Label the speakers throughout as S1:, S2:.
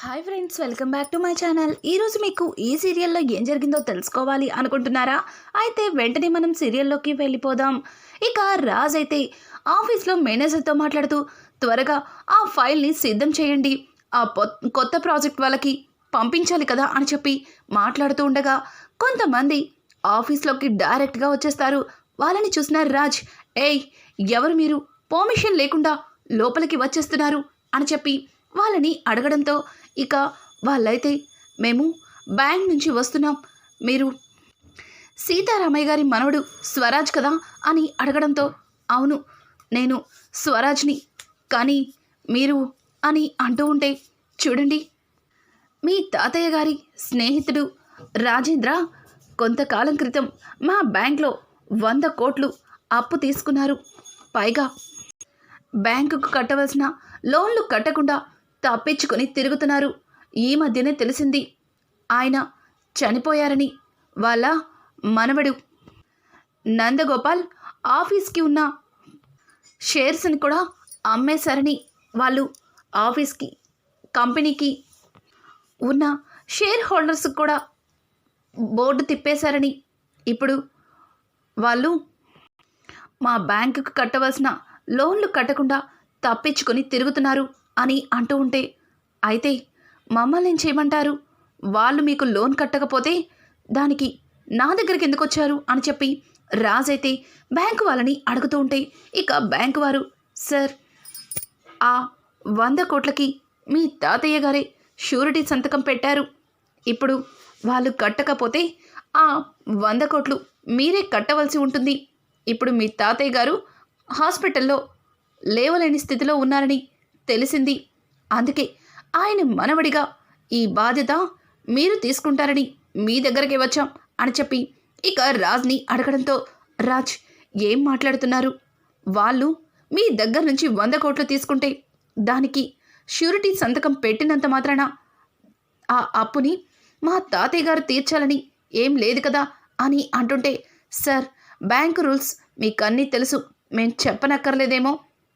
S1: Hi friends welcome back to my channel ఈరోజు మీకు ఈ సీరియల్లో ఏం జరిగిందో తెలుసుకోవాలి అనుకుంటున్నారా? అయితే వెంటనే మనం సీరియల్లోకి వెళ్ళిపోదాం. ఇక రాజ్ అయితే ఆఫీస్లో మేనేజర్తో మాట్లాడుతూ త్వరగా ఆ ఫైల్ని సిద్ధం చేయండి. ఆ కొత్త ప్రాజెక్ట్ వాళ్ళకి పంపించాలి కదా? అని చెప్పి మాట్లాడుతూ ఉండగా కొంతమంది ఆఫీస్లోకి డైరెక్ట్గా వచ్చేస్తారు. వాళ్ళని చూసిన రాజ్ ఏయ్ ఎవరు మీరు? పర్మిషన్ లేకుండా లోపలికి వచ్చేస్తున్నారు అని చెప్పి వాళ్ళని అడగడంతో ఇక వాళ్ళైతే మేము బ్యాంక్ నుంచి వస్తున్నాం. మీరు సీతారామయ్య గారి మనవడు స్వరాజ్ కదా అని అడగడంతో అవును నేను స్వరాజ్ని కానీ మీరు అని అంటూ ఉంటే చూడండి. మీ తాతయ్య గారి స్నేహితుడు రాజేంద్ర కొంతకాలం క్రితం మా బ్యాంక్లో వంద కోట్లు అప్పు తీసుకున్నారు. పైగా బ్యాంకుకు కట్టవలసిన లోన్లు కట్టకుండా తప్పించుకుని తిరుగుతున్నారు. ఈ మధ్యనే తెలిసింది ఆయన చనిపోయారని. వాళ్ళ మనవడు నందగోపాల్ ఆఫీస్కి ఉన్న షేర్స్ని కూడా అమ్మేశారని. వాళ్ళు ఆఫీస్కి కంపెనీకి ఉన్న షేర్ హోల్డర్స్ కూడా బోర్డు తిప్పేశారని. ఇప్పుడు వాళ్ళు మా బ్యాంకుకు కట్టవలసిన లోన్లు కట్టకుండా తప్పించుకొని తిరుగుతున్నారు. అని అంటూ ఉంటే అయితే మమ్మల్ని చేయమంటారు? వాళ్ళు మీకు లోన్ కట్టకపోతే దానికి నా దగ్గరికి ఎందుకు వచ్చారు? అని చెప్పి రాజైతే బ్యాంకు వాళ్ళని అడుగుతూ ఉంటే ఇక బ్యాంకు వారు సార్ ఆ వంద కోట్లకి మీ తాతయ్య గారే షూరిటీ సంతకం పెట్టారు. ఇప్పుడు వాళ్ళు కట్టకపోతే ఆ వంద కోట్లు మీరే కట్టవలసి ఉంటుంది. ఇప్పుడు మీ తాతయ్య గారు హాస్పిటల్లో లేవలేని స్థితిలో ఉన్నారని తెలిసింది. అందుకే ఆయన మనవడిగా ఈ బాధ్యత మీరు తీసుకుంటారని మీ దగ్గరికి వచ్చాం అని చెప్పి ఇక రాజ్ని అడగడంతో రాజ్ ఏం మాట్లాడుతున్నారు? వాళ్ళు మీ దగ్గర నుంచి వంద కోట్లు తీసుకుంటే దానికి షూరిటీ సంతకం పెట్టినంత మాత్రాన ఆ అప్పుని మా తాతయ్య గారు తీర్చాలని ఏం లేదు కదా అని అంటుంటే సార్ బ్యాంకు రూల్స్ మీకు అన్నీ తెలుసు. మేం చెప్పనక్కర్లేదేమో.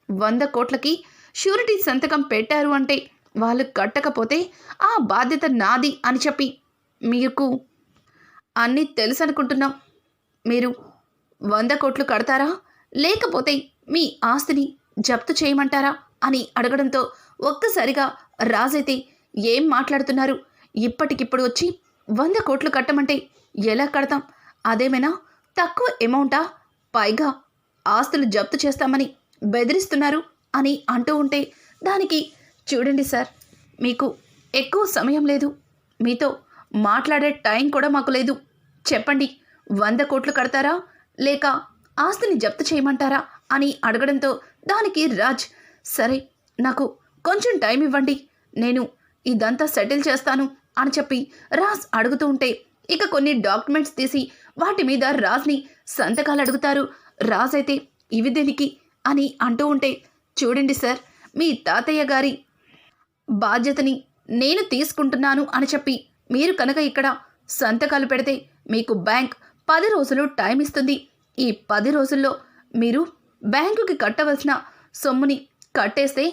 S1: వంద కోట్లకి షూరిటీ సంతకం పెట్టారు అంటే వాళ్ళు కట్టకపోతే ఆ బాధ్యత నాది అని చెప్పి మీకు అన్నీ తెలుసు అనుకుంటున్నాం మీరు వంద కోట్లు కడతారా? లేకపోతే మీ ఆస్తిని జప్తు చేయమంటారా? అని అడగడంతో ఒక్కసారిగా రాజైతే ఏం మాట్లాడుతున్నారు? ఇప్పటికిప్పుడు వచ్చి వంద కోట్లు కట్టమంటే ఎలా కడతాం? అదేమైనా తక్కువ అమౌంటా? పైగా ఆస్తులు జప్తు చేస్తామని బెదిరిస్తున్నారు. అని అంటూ ఉంటే దానికి చూడండి సార్ మీకు ఎక్కువ సమయం లేదు. మీతో మాట్లాడే టైం కూడా మాకు లేదు. చెప్పండి వంద కోట్లు కడతారా? లేక ఆస్తిని జప్తు చేయమంటారా? అని అడగడంతో దానికి రాజ్ సరే నాకు కొంచెం టైం ఇవ్వండి. నేను ఇదంతా సెటిల్ చేస్తాను అని చెప్పి రాజ్ అడుగుతూ ఉంటే ఇక కొన్ని డాక్యుమెంట్స్ తీసి వాటి మీద రాజ్ని సంతకాలు అడుగుతారు. రాజ్ అయితే ఇవి దేనికి? అని అంటూ ఉంటే చూడండి సార్ మీ తాతయ్య గారి బాధ్యతని నేను తీసుకుంటున్నాను అని చెప్పి మీరు కనుక ఇక్కడ సంతకాలు పెడితే మీకు బ్యాంక్ పది రోజులు టైం ఇస్తుంది. ఈ పది రోజుల్లో మీరు బ్యాంకుకి కట్టవలసిన సొమ్ముని కట్టేస్తే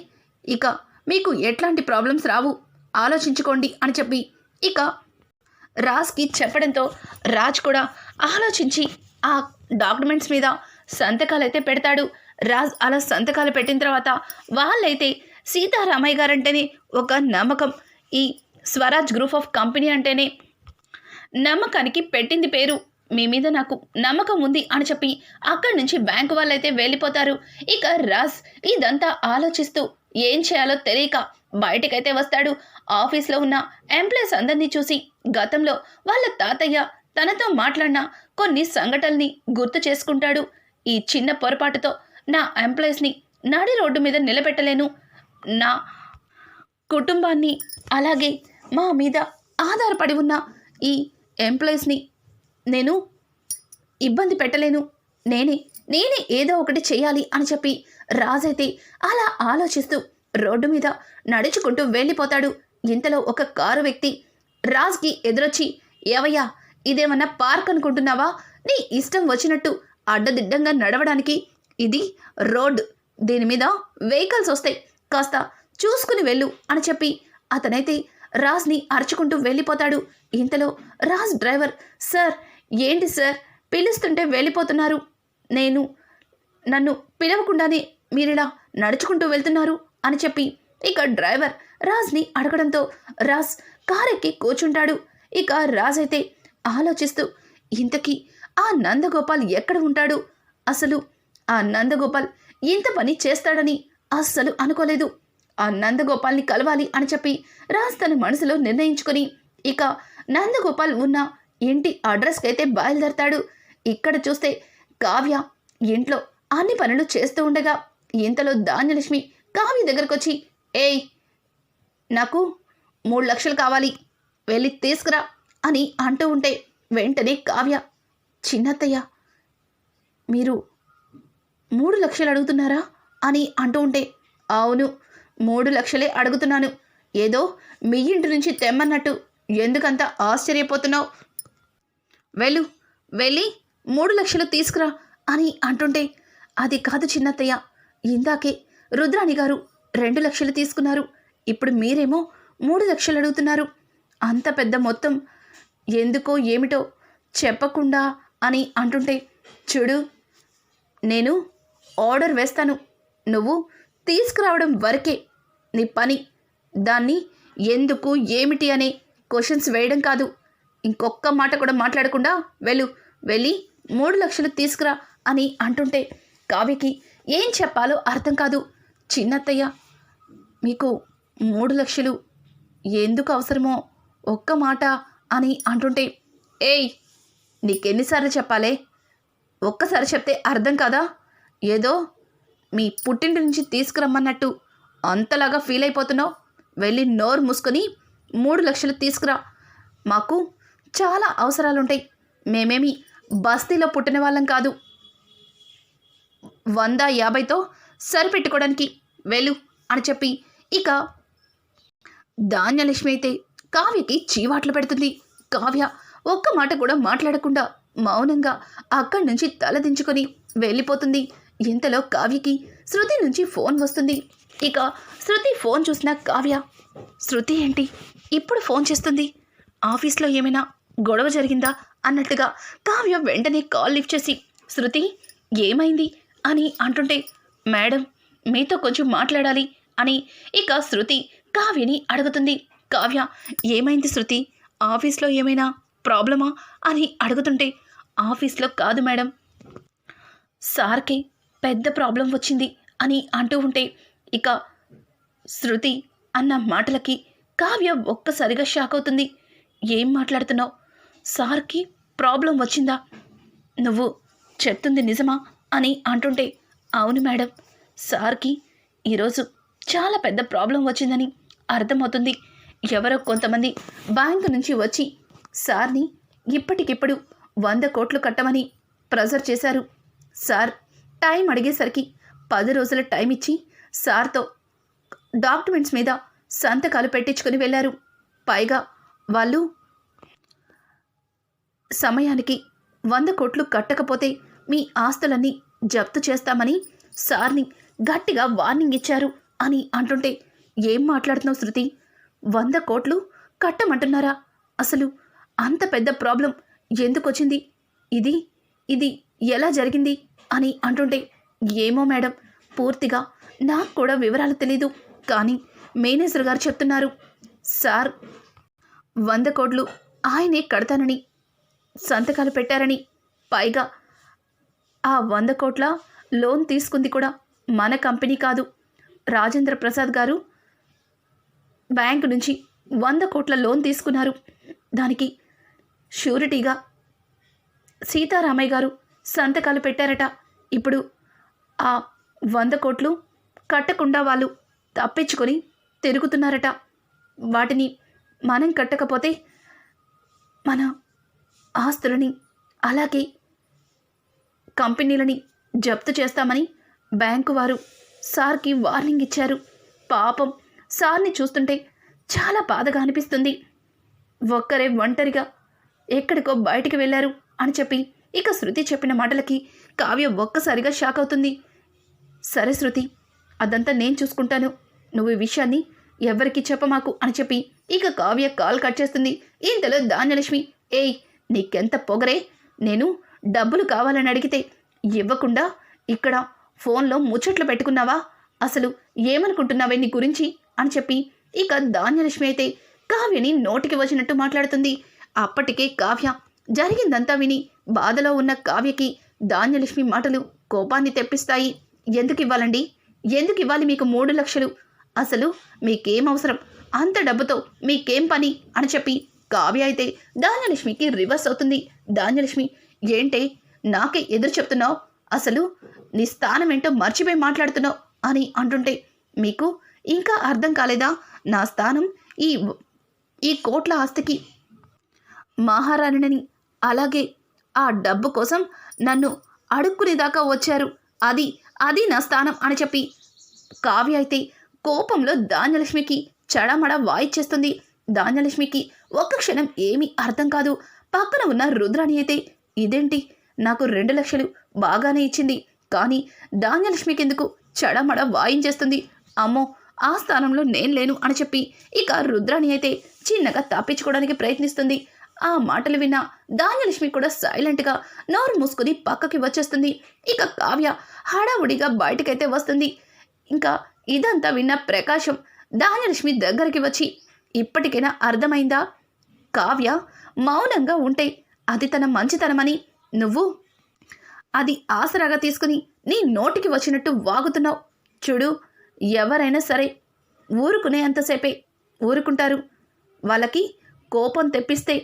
S1: ఇక మీకు ఎట్లాంటి ప్రాబ్లమ్స్ రావు. ఆలోచించుకోండి అని చెప్పి ఇక రాజ్కి చెప్పడంతో రాజ్ కూడా ఆలోచించి ఆ డాక్యుమెంట్స్ మీద సంతకాలు అయితే పెడతాడు. రాజ్ అలా సంతకాలు పెట్టిన తర్వాత వాళ్ళైతే సీతారామయ్య గారంటేనే ఒక నమ్మకం. ఈ స్వరాజ్ గ్రూప్ ఆఫ్ కంపెనీ అంటేనే నమ్మకానికి పెట్టింది పేరు. మీ మీద నాకు నమ్మకం ఉంది అని చెప్పి అక్కడి నుంచి బ్యాంకు వాళ్ళైతే వెళ్ళిపోతారు. ఇక రాజ్ ఇదంతా ఆలోచిస్తూ ఏం చేయాలో తెలియక బయటకైతే వస్తాడు. ఆఫీస్లో ఉన్న ఎంప్లాయీస్ అందరినీ చూసి గతంలో వాళ్ళ తాతయ్య తనతో మాట్లాడిన కొన్ని సంఘటనల్ని గుర్తు చేసుకుంటాడు. ఈ చిన్న పొరపాటుతో నా ఎంప్లాయీస్ని నాడి రోడ్డు మీద నిలబెట్టలేను. నా కుటుంబాన్ని అలాగే మా మీద ఆధారపడి ఉన్న ఈ ఎంప్లాయీస్ని నేను ఇబ్బంది పెట్టలేను. నేనే నేనే ఏదో ఒకటి చేయాలి అని చెప్పి రాజైతే అలా ఆలోచిస్తూ రోడ్డు మీద నడుచుకుంటూ వెళ్ళిపోతాడు. ఇంతలో ఒక కారు వ్యక్తి రాజ్కి ఎదురొచ్చి ఏవయ్యా ఇదేమన్నా పార్క్ అనుకుంటున్నావా? నీ ఇష్టం వచ్చినట్టు అడ్డదిడ్డంగా నడవడానికి ఇది రోడ్. దీని మీద వెహికల్స్ వస్తాయి. కాస్త చూసుకుని వెళ్ళు అని చెప్పి అతనైతే రాజ్ని అరుచుకుంటూ వెళ్ళిపోతాడు. ఇంతలో రాజ్ డ్రైవర్ సార్ ఏంటి సార్? పిలుస్తుంటే వెళ్ళిపోతున్నారు. నేను నన్ను పిలవకుండానే మీరిలా నడుచుకుంటూ వెళ్తున్నారు అని చెప్పి ఇక డ్రైవర్ రాజ్ని అడగడంతో రాజ్ కారెక్కి కూర్చుంటాడు. ఇక రాజ్ అయితే ఆలోచిస్తూ ఇంతకీ ఆ నందగోపాల్ ఎక్కడ ఉంటాడు? అసలు ఆ నందగోపాల్ ఇంత పని చేస్తాడని అస్సలు అనుకోలేదు. ఆ నందగోపాల్ని కలవాలి అని చెప్పి రాజ్ తన మనసులో నిర్ణయించుకొని ఇక నందగోపాల్ ఉన్న ఇంటి అడ్రస్కి అయితే బయలుదేరతాడు. ఇక్కడ చూస్తే కావ్య ఇంట్లో అన్ని పనులు చేస్తూ ఉండగా ఇంతలో ధాన్యలక్ష్మి కావ్య దగ్గరకు వచ్చి ఏయ్ నాకు మూడు లక్షలు కావాలి వెళ్ళి తీసుకురా అని అంటూ ఉంటే వెంటనే కావ్య చిన్నత్తయ్య మీరు మూడు లక్షలు అడుగుతున్నారా? అని అంటూ ఉంటే అవును మూడు లక్షలే అడుగుతున్నాను. ఏదో మీ ఇంటి నుంచి తెమ్మన్నట్టు. ఎందుకంత ఆశ్చర్యపోతున్నావు? వెళ్ళు వెళ్ళి మూడు లక్షలు తీసుకురా అని అంటుంటే అది కాదు చిన్నత్తయ్య. ఇందాకే రుద్రాణి గారు రెండు లక్షలు తీసుకున్నారు. ఇప్పుడు మీరేమో మూడు లక్షలు అడుగుతున్నారు. అంత పెద్ద మొత్తం ఎందుకో ఏమిటో చెప్పకుండా అని అంటుంటే చూడు నేను ఆర్డర్ వేస్తాను. నువ్వు తీసుకురావడం వరకే నీ పని. దాన్ని ఎందుకు ఏమిటి అనే క్వశ్చన్స్ వేయడం కాదు. ఇంకొక్క మాట కూడా మాట్లాడకుండా వెళ్ళు. వెళ్ళి మూడు లక్షలు తీసుకురా అని అంటుంటే కావ్యకి ఏం చెప్పాలో అర్థం కాదు. చిన్నత్తయ్య మీకు మూడు లక్షలు ఎందుకు అవసరమో ఒక్క మాట అని అంటుంటే ఏయ్ నీకెన్నిసార్లు చెప్పాలే? ఒక్కసారి చెప్తే అర్థం కాదా? ఏదో మీ పుట్టింటి నుంచి తీసుకురమ్మన్నట్టు అంతలాగా ఫీల్ అయిపోతున్నావు? వెళ్ళి నోరు మూసుకొని మూడు లక్షలు తీసుకురా. మాకు చాలా అవసరాలుంటాయి. మేమేమి బస్తీలో పుట్టిన వాళ్ళం కాదు. వంద యాభైతో సరిపెట్టుకోవడానికి వెళ్ళు అని చెప్పి ఇక ధాన్యలక్ష్మి అయితే కావ్యకి చీవాట్లు పెడుతుంది. కావ్య ఒక్క మాట కూడా మాట్లాడకుండా మౌనంగా అక్కడి నుంచి తలదించుకొని వెళ్ళిపోతుంది. ఇంతలో కావ్యకి శృతి నుంచి ఫోన్ వస్తుంది. ఇక శృతి ఫోన్ చూసిన కావ్య శృతి ఏంటి? ఇప్పుడు ఫోన్ చేస్తుంది. ఆఫీస్లో ఏమైనా గొడవ జరిగిందా? అన్నట్టుగా కావ్య వెంటనే కాల్ లిఫ్ట్ చేసి శృతి ఏమైంది? అని అంటుంటే మేడం మీతో కొంచెం మాట్లాడాలి అని ఇక శృతి కావ్యని అడుగుతుంది. కావ్య ఏమైంది శృతి? ఆఫీస్లో ఏమైనా ప్రాబ్లమా? అని అడుగుతుంటే ఆఫీస్లో కాదు మేడం. సార్కి పెద్ద ప్రాబ్లం వచ్చింది అని అంటూ ఉంటే ఇక శృతి అన్న మాటలకి కావ్య ఒక్కసారిగా షాక్ అవుతుంది. ఏం మాట్లాడుతున్నావు? సార్కి ప్రాబ్లం వచ్చిందా? నువ్వు చెప్తుంది నిజమా? అని అంటుంటే అవును మేడం సార్కి ఈరోజు చాలా పెద్ద ప్రాబ్లం వచ్చిందని అర్థమవుతుంది. ఎవరో కొంతమంది బ్యాంకు నుంచి వచ్చి సార్ని ఇప్పటికిప్పుడు వంద కోట్లు కట్టమని ప్రెజర్ చేశారు. సార్ టైం అడిగేసరికి పది రోజుల టైం ఇచ్చి సార్తో డాక్యుమెంట్స్ మీద సంతకాలు పెట్టించుకుని వెళ్ళారు. పైగా వాళ్ళు సమయానికి వంద కోట్లు కట్టకపోతే మీ ఆస్తులన్నీ జప్తు చేస్తామని సార్ని గట్టిగా వార్నింగ్ ఇచ్చారు అని అంటుంటే ఏం మాట్లాడుతున్నావు శృతి? వంద కోట్లు కట్టమంటున్నారా? అసలు అంత పెద్ద ప్రాబ్లం ఎందుకు వచ్చింది ఇది ఇది ఎలా జరిగింది? అని అంటుంటే ఏమో మేడం పూర్తిగా నాకు కూడా వివరాలు తెలీదు. కానీ మేనేజర్ గారు చెప్తున్నారు సార్ వంద కోట్లు ఆయనే కడతానని సంతకాలు పెట్టారని. పైగా ఆ వంద కోట్ల లోన్ తీసుకుంది కూడా మన కంపెనీ కాదు. రాజేంద్ర ప్రసాద్ గారు బ్యాంకు నుంచి వంద కోట్ల లోన్ తీసుకున్నారు. దానికి షూరిటీగా సీతారామయ్య గారు సంతకాలు పెట్టారట. ఇప్పుడు ఆ వంద కోట్లు కట్టకుండా వాళ్ళు తప్పించుకొని తిరుగుతున్నారట. వాటిని మనం కట్టకపోతే మన ఆస్తులని అలాగే కంపెనీలని జప్తు చేస్తామని బ్యాంకు వారు సార్కి వార్నింగ్ ఇచ్చారు. పాపం సార్ని చూస్తుంటే చాలా బాధగా అనిపిస్తుంది. ఒక్కరే ఒంటరిగా ఎక్కడికో బయటికి వెళ్ళారు అని చెప్పి ఇక శృతి చెప్పిన మాటలకి కావ్య ఒక్కసారిగా షాక్ అవుతుంది. సరే శృతి అదంతా నేను చూసుకుంటాను. నువ్వు ఈ విషయాన్ని ఎవరికి చెప్పమాకు అని చెప్పి ఇక కావ్య కాల్ కట్ చేస్తుంది. ఇంతలో ధాన్యలక్ష్మి ఏయ్ నీకెంత పొగరే? నేను డబ్బులు కావాలని అడిగితే ఇవ్వకుండా ఇక్కడ ఫోన్లో ముచ్చట్లు పెట్టుకున్నావా? అసలు ఏమనుకుంటున్నావే నీ గురించి? అని చెప్పి ఇక ధాన్యలక్ష్మి అయితే కావ్యని నోటికి వచ్చినట్టు మాట్లాడుతుంది. అప్పటికే కావ్య జరిగిందంతా విని బాధలో ఉన్న కావ్యకి ధాన్యలక్ష్మి మాటలు కోపాన్ని తెప్పిస్తాయి. ఎందుకు ఇవ్వాలండి? ఎందుకు ఇవ్వాలి మీకు మూడు లక్షలు? అసలు మీకేం అవసరం? అంత డబ్బుతో మీకేం పని? అని చెప్పి కావ్య అయితే ధాన్యలక్ష్మికి రివర్స్ అవుతుంది. ధాన్యలక్ష్మి ఏంటే నాకే ఎదురు చెప్తున్నావు? అసలు నీ స్థానం ఏంటో మర్చిపోయి మాట్లాడుతున్నావు? అని అంటుంటే మీకు ఇంకా అర్థం కాలేదా? నా స్థానం ఈ ఈ కోట్ల ఆస్తికి. మహారాణిని అలాగే ఆ డబ్బు కోసం నన్ను అడుక్కునేదాకా వచ్చారు. అది అది నా స్థానం అని చెప్పి. కావ్య అయితే కోపంలో ధాన్యలక్ష్మికి చడమడ వాయిచ్చేస్తుంది ధాన్యలక్ష్మికి ఒక్క క్షణం ఏమీ అర్థం కాదు. పక్కన ఉన్న రుద్రాణి అయితే ఇదేంటి? నాకు రెండు లక్షలు బాగానే ఇచ్చింది. కానీ ధాన్యలక్ష్మికి ఎందుకు చడమడ వాయించేస్తుంది అమ్మో ఆ స్థానంలో నేను లేను అని చెప్పి. ఇక రుద్రాణి అయితే చిన్నగా తప్పించుకోవడానికి ప్రయత్నిస్తుంది. ఆ మాటలు విన్న ధాన్యలక్ష్మి కూడా సైలెంట్గా నోరు మూసుకుని పక్కకి వచ్చేస్తుంది. ఇక కావ్య హడావుడిగా బయటకైతే వస్తుంది. ఇంకా ఇదంతా విన్న ప్రకాశం ధాన్యలక్ష్మి దగ్గరికి వచ్చి ఇప్పటికైనా అర్థమైందా? కావ్య మౌనంగా ఉంటే అది తన మంచితనమని నువ్వు? అది ఆసరాగా తీసుకుని నీ నోటికి వచ్చినట్టు వాగుతున్నావు. చూడు ఎవరైనా సరే ఊరుకునే అంతసేపే ఊరుకుంటారు. వాళ్ళకి కోపం తెప్పిస్తే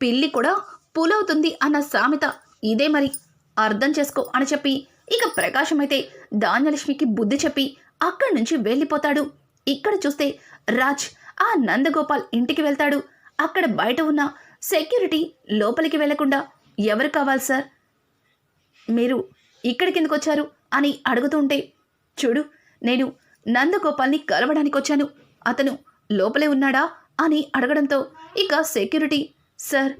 S1: పిల్లి కూడా పూలవుతుంది అన్న సామెత ఇదే మరి. అర్థం చేసుకో అని చెప్పి ఇక ప్రకాశం అయితే ధాన్యలక్ష్మికి బుద్ధి చెప్పి అక్కడి నుంచి వెళ్ళిపోతాడు. ఇక్కడ చూస్తే రాజ్ ఆ నందగోపాల్ ఇంటికి వెళ్తాడు. అక్కడ బయట ఉన్న సెక్యూరిటీ లోపలికి వెళ్ళకుండా ఎవరు కావాలి సార్? మీరు ఇక్కడ ఎందుకు వచ్చారు? అని అడుగుతుంటే చూడు నేను నందగోపాల్ని కలవడానికి వచ్చాను. అతను లోపలే ఉన్నాడా? అని అడగడంతో ఇక సెక్యూరిటీ సార్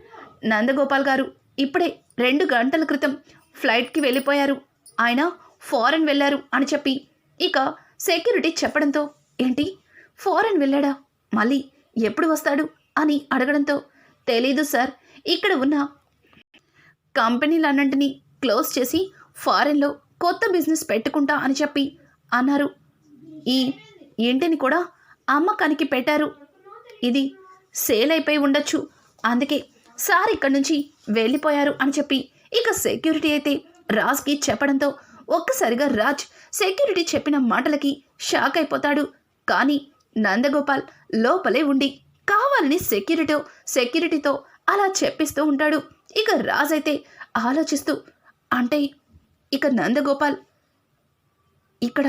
S1: నందగోపాల్ గారు ఇప్పుడే రెండు గంటల క్రితం ఫ్లైట్కి వెళ్ళిపోయారు. ఆయన ఫారెన్ వెళ్ళారు అని చెప్పి. ఇక సెక్యూరిటీ చెప్పడంతో ఏంటి? ఫారెన్ వెళ్ళాడా? మళ్ళీ ఎప్పుడు వస్తాడు? అని అడగడంతో తెలీదు సార్. ఇక్కడ ఉన్న కంపెనీలన్నింటినీ క్లోజ్ చేసి ఫారెన్లో కొత్త బిజినెస్ పెట్టుకుంటా అని చెప్పి అన్నారు. ఈ ఇంటిని కూడా అమ్మకానికి పెట్టారు. ఇది సేల్ అయిపోయి ఉండొచ్చు అందుకే సార్ ఇక్కడి నుంచి వెళ్ళిపోయారు అని చెప్పి ఇక సెక్యూరిటీ అయితే రాజ్కి చెప్పడంతో ఒక్కసారిగా రాజ్ సెక్యూరిటీ చెప్పిన మాటలకి షాక్ అయిపోతాడు. కానీ నందగోపాల్ లోపలే ఉండి కావాలని సెక్యూరిటీ సెక్యూరిటీతో అలా చెప్పిస్తూ ఉంటాడు. ఇక రాజ్ అయితే ఆలోచిస్తూ అంటే ఇక నందగోపాల్ ఇక్కడ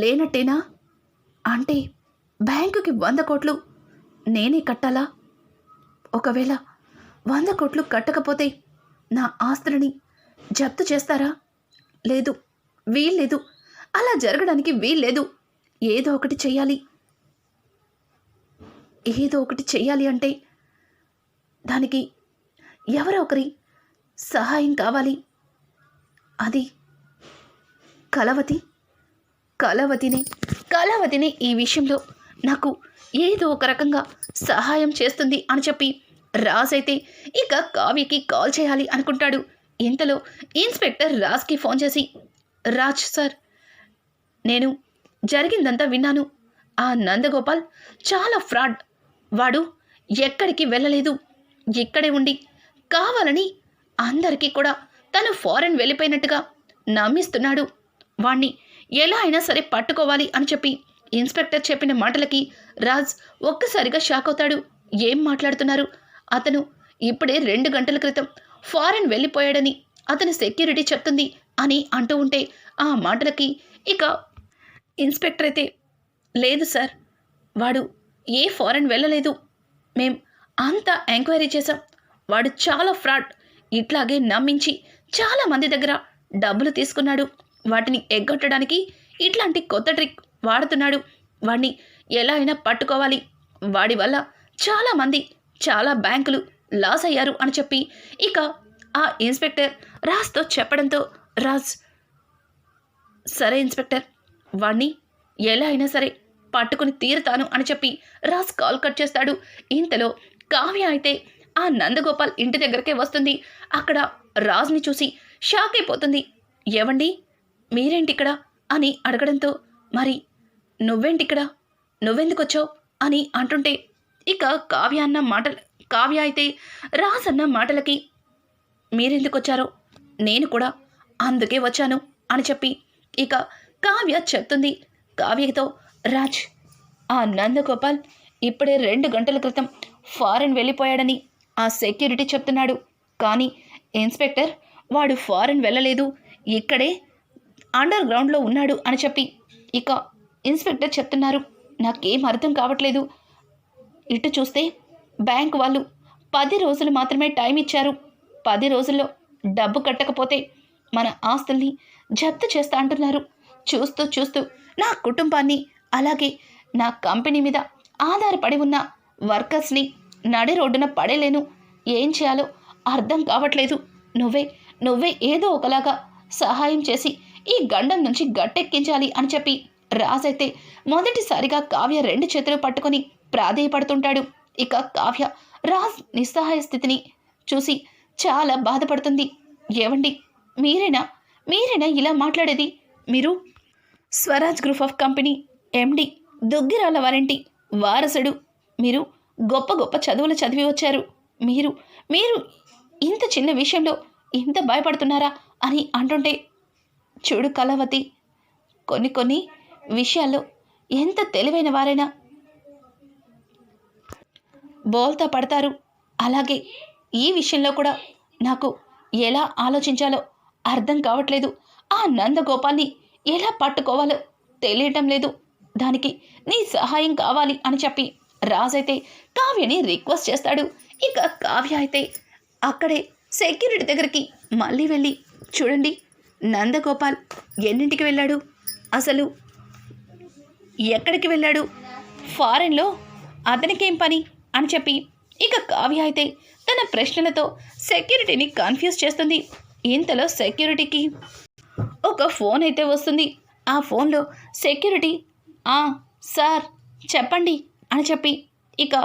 S1: లేనట్టేనా? అంటే బ్యాంకుకి వంద కోట్లు నేనే కట్టాలా? ఒకవేళ వంద కోట్లు కట్టకపోతే నా ఆస్తులని జప్తు చేస్తారా? లేదు వీల్లేదు. అలా జరగడానికి వీల్లేదు. ఏదో ఒకటి చెయ్యాలి. ఏదో ఒకటి చెయ్యాలి అంటే దానికి ఎవరో ఒకరి సహాయం కావాలి. అది కలవతి కలవతిని కలవతిని ఈ విషయంలో నాకు ఏదో ఒక రకంగా సహాయం చేస్తుంది అని చెప్పి రాజ్ అయితే ఇక కావ్యకి కాల్ చేయాలి అనుకుంటాడు. ఇంతలో ఇన్స్పెక్టర్ రాజ్కి ఫోన్ చేసి రాజ్ సార్ నేను జరిగిందంతా విన్నాను. ఆ నందగోపాల్ చాలా ఫ్రాడ్. వాడు ఎక్కడికి వెళ్ళలేదు. ఇక్కడే ఉండి కావాలని అందరికీ కూడా తను ఫారెన్ వెళ్ళిపోయినట్టుగా నమ్మిస్తున్నాడు. వాణ్ణి ఎలా అయినా సరే పట్టుకోవాలి అని చెప్పి ఇన్స్పెక్టర్ చెప్పిన మాటలకి రాజ్ ఒక్కసారిగా షాక్ అవుతాడు. ఏం మాట్లాడుతున్నారు? అతను ఇప్పుడే రెండు గంటల క్రితం ఫారెన్ వెళ్ళిపోయాడని అతని సెక్యూరిటీ చెప్తుంది అని అంటూ ఉంటే ఆ మాటలకి ఇక ఇన్స్పెక్టర్ అయితే లేదు సార్ వాడు ఏ ఫారెన్ వెళ్ళలేదు. మేం అంతా ఎంక్వైరీ చేశాం. వాడు చాలా ఫ్రాడ్ ఇట్లాగే నమ్మించి చాలా మంది దగ్గర డబ్బులు తీసుకున్నాడు. వాటిని ఎగ్గొట్టడానికి ఇట్లాంటి కొత్త ట్రిక్ వాడుతున్నాడు. వాడిని ఎలా అయినా పట్టుకోవాలి. వాడి వల్ల చాలామంది చాలా బ్యాంకులు లాస్ అయ్యారు అని చెప్పి ఇక ఆ ఇన్స్పెక్టర్ రాజ్తో చెప్పడంతో రాజ్ సరే ఇన్స్పెక్టర్ వాణ్ణి ఎలా అయినా సరే పట్టుకుని తీరుతాను అని చెప్పి రాజ్ కాల్ కట్ చేస్తాడు. ఇంతలో కావ్య అయితే ఆ నందగోపాల్ ఇంటి దగ్గరకే వస్తుంది. అక్కడ రాజ్ని చూసి షాక్ అయిపోతుంది. ఏవండి? మీరేంటి ఇక్కడ అని అడగడంతో మరి నువ్వేంటిక్కడ? నువ్వెందుకొచ్చావు? నువ్వెందుకు వచ్చావు అని అంటుంటే ఇక కావ్య అన్న మాటలు కావ్య అయితే రాజ్ అన్న మాటలకి మీరెందుకు వచ్చారో? నేను కూడా అందుకే వచ్చాను అని చెప్పి ఇక కావ్య చెప్తుంది. కావ్యతో రాజ్ ఆ నందగోపాల్ ఇప్పుడే రెండు గంటల క్రితం ఫారెన్ వెళ్ళిపోయాడని ఆ సెక్యూరిటీ చెప్తున్నాడు. కానీ ఇన్స్పెక్టర్ వాడు ఫారెన్ వెళ్ళలేదు. ఇక్కడే అండర్ గ్రౌండ్లో ఉన్నాడు అని చెప్పి ఇక ఇన్స్పెక్టర్ చెప్తున్నారు. నాకేం అర్థం కావట్లేదు. ఇటు చూస్తే బ్యాంక్ వాళ్ళు పది రోజులు మాత్రమే టైం ఇచ్చారు. పది రోజుల్లో డబ్బు కట్టకపోతే మన ఆస్తుల్ని జప్తు చేస్తా అంటున్నారు. చూస్తూ చూస్తూ నా కుటుంబాన్ని అలాగే నా కంపెనీ మీద ఆధారపడి ఉన్న వర్కర్స్ని నడి రోడ్డున పడేలేను. ఏం చేయాలో అర్థం కావట్లేదు. నువ్వే నువ్వే ఏదో ఒకలాగా సహాయం చేసి ఈ గండం నుంచి గట్టెక్కించాలి అని చెప్పి రాజైతే మొదటిసారిగా కావ్య రెండు చేతులు పట్టుకొని ప్రాధేయపడుతుంటాడు. ఇక కావ్య రాజ్ నిస్సహాయ స్థితిని చూసి చాలా బాధపడుతుంది. ఏవండి మీరేనా? మీరేనా ఇలా మాట్లాడేది? మీరు? Swaraj group of company MD Duggirala warranty? వారసుడు. మీరు గొప్ప గొప్ప చదువులు చదివి వచ్చారు. మీరు మీరు ఇంత చిన్న విషయంలో ఇంత భయపడుతున్నారా అని అంటుంటే చూడు కళావతి కొన్ని కొన్ని విషయాల్లో ఎంత తెలివైన వారైనా బోల్తా పడతారు. అలాగే ఈ విషయంలో కూడా నాకు ఎలా ఆలోచించాలో అర్థం కావట్లేదు. ఆ నందగోపాల్ని ఎలా పట్టుకోవాలో తెలియటం లేదు. దానికి నీ సహాయం కావాలి అని చెప్పి రాజైతే కావ్యని రిక్వెస్ట్ చేస్తాడు. ఇక కావ్య అయితే అక్కడే సెక్యూరిటీ దగ్గరికి మళ్ళీ వెళ్ళి చూడండి నందగోపాల్ ఎన్నింటికి వెళ్ళాడు? అసలు ఎక్కడికి వెళ్ళాడు? ఫారెన్లో అతనికేం పని? అని చెప్పి ఇక కావ్య అయితే తన ప్రశ్నలతో సెక్యూరిటీని కన్ఫ్యూజ్ చేస్తుంది. ఇంతలో సెక్యూరిటీకి ఒక ఫోన్ అయితే వస్తుంది. ఆ ఫోన్లో సెక్యూరిటీ ఆ సార్ చెప్పండి అని చెప్పి ఇక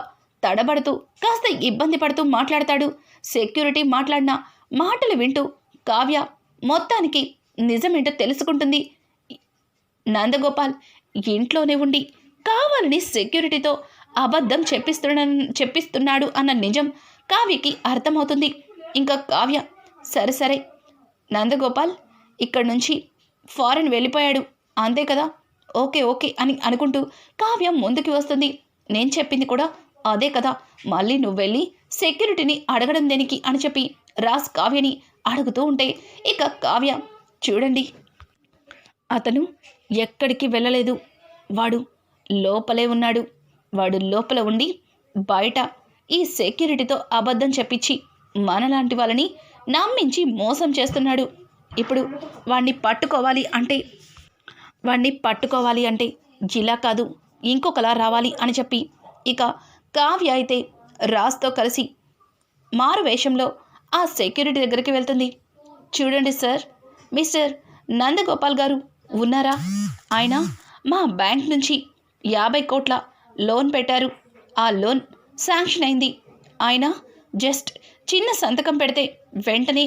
S1: తడబడుతూ కాస్త ఇబ్బంది పడుతూ మాట్లాడతాడు. సెక్యూరిటీ మాట్లాడిన మాటలు వింటూ కావ్య మొత్తానికి నిజమేంటో తెలుసుకుంటుంది. నందగోపాల్ ఇంట్లోనే ఉండి కావాలని సెక్యూరిటీతో అబద్ధం చెప్పిస్తున్న చెప్పిస్తున్నాడు అన్న నిజం కావ్యకి అర్థమవుతుంది. ఇంకా కావ్య సరే సరే. నందగోపాల్ ఇక్కడి నుంచి ఫారెన్ వెళ్ళిపోయాడు. అంతే కదా? ఓకే ఓకే అని అనుకుంటూ కావ్య ముందుకు వస్తుంది. నేను చెప్పింది కూడా అదే కదా? మళ్ళీ నువ్వు వెళ్ళి సెక్యూరిటీని అడగడం దేనికి అని చెప్పి రాస్ కావ్యని అడుగుతూ ఉంటే ఇక కావ్య చూడండి. అతను ఎక్కడికి వెళ్ళలేదు. వాడు లోపలే ఉన్నాడు. వాడు లోపల ఉండి బయట ఈ సెక్యూరిటీతో అబద్ధం చెప్పించి మనలాంటి వాళ్ళని నమ్మించి మోసం చేస్తున్నాడు. ఇప్పుడు వాణ్ణి పట్టుకోవాలి అంటే వాణ్ణి పట్టుకోవాలి అంటే జిలా కాదు ఇంకొకలా రావాలి అని చెప్పి ఇక కావ్య అయితే రాజ్తో కలిసి మారు వేషంలో ఆ సెక్యూరిటీ దగ్గరికి వెళ్తుంది. చూడండి సార్ మిస్టర్ నందగోపాల్ గారు ఉన్నారా? ఆయన మా బ్యాంక్ నుంచి యాభై కోట్ల లోన్ పెట్టారు. ఆ లోన్ శాంక్షన్ అయింది. ఆయన జస్ట్ చిన్న సంతకం పెడితే వెంటనే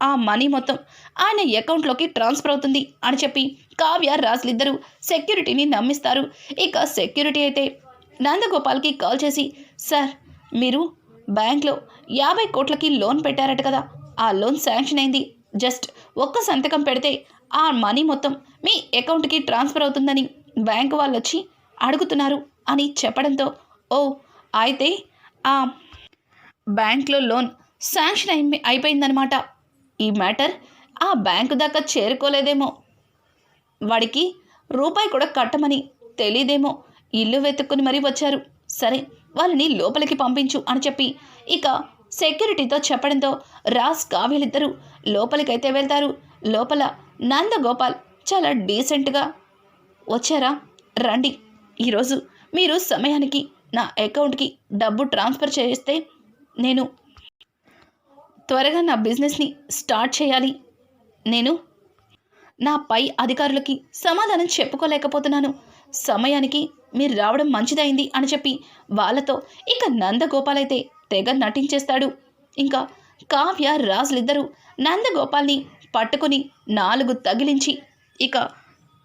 S1: ఆ మనీ మొత్తం ఆయన అకౌంట్లోకి ట్రాన్స్ఫర్ అవుతుంది అని చెప్పి కావ్య రాజులిద్దరూ సెక్యూరిటీని నమ్మిస్తారు. ఇక సెక్యూరిటీ అయితే నందగోపాల్కి కాల్ చేసి సార్ మీరు బ్యాంక్లో యాభై కోట్లకి లోన్ పెట్టారట కదా ఆ లోన్ శాంక్షన్ అయింది. జస్ట్ ఒక్క సంతకం పెడితే ఆ మనీ మొత్తం మీ అకౌంట్కి ట్రాన్స్ఫర్ అవుతుందని బ్యాంక్ వాళ్ళు వచ్చి అడుగుతున్నారు అని చెప్పడంతో ఓ అయితే ఆ బ్యాంక్లో లోన్ శాంక్షన్ అయి అయిపోయిందనమాట ఈ మ్యాటర్ ఆ బ్యాంకు దాకా చేరుకోలేదేమో. వాడికి రూపాయి కూడా కట్టమని తెలియదేమో ఇల్లు వెతుక్కుని మరీ వచ్చారు. సరే వాళ్ళని లోపలికి పంపించు అని చెప్పి ఇక సెక్యూరిటీతో చెప్పడంతో రాజ్ కావ్యలిద్దరూ లోపలికైతే వెళ్తారు. లోపల నందగోపాల్ చాలా డీసెంట్గా వచ్చారా? రండి. ఈరోజు మీరు సమయానికి నా అకౌంట్కి డబ్బు ట్రాన్స్ఫర్ చేస్తే నేను త్వరగా నా బిజినెస్ని స్టార్ట్ చేయాలి. నేను నా పై అధికారులకి సమాధానం చెప్పుకోలేకపోతున్నాను. సమయానికి మీరు రావడం మంచిదైంది అని చెప్పి వాళ్ళతో ఇక నందగోపాల్ అయితే తెగ నటించేస్తాడు. ఇంకా కావ్య రాజులిద్దరూ నందగోపాల్ని పట్టుకుని నాలుగు తగిలించి ఇక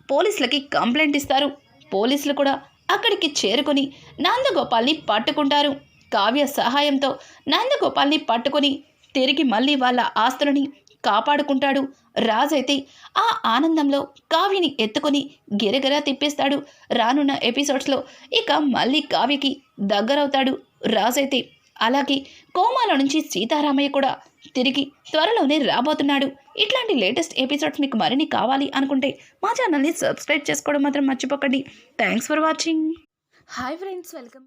S1: పోలీసులకి కంప్లైంట్ ఇస్తారు. పోలీసులు కూడా అక్కడికి చేరుకొని నందగోపాల్ని పట్టుకుంటారు. కావ్య సహాయంతో నందగోపాల్ని పట్టుకొని తిరిగి మళ్ళీ వాళ్ళ ఆస్తులని కాపాడుకుంటాడు. రాజైతే ఆ ఆనందంలో కావ్యని ఎత్తుకొని గిరగిరా తిప్పేస్తాడు. రానున్న ఎపిసోడ్స్లో ఇక మళ్ళీ కావ్యకి దగ్గరవుతాడు. రాజైతే అలాగే కోమాలో నుంచి సీతారామయ్య కూడా తిరిగి త్వరలోనే రాబోతున్నాడు. ఇట్లాంటి లేటెస్ట్ ఎపిసోడ్స్ మీకు మరిన్ని కావాలి అనుకుంటే మా ఛానల్ని సబ్స్క్రైబ్ చేసుకోవడం మాత్రం మర్చిపోకండి. Thanks for watching. Hi friends welcome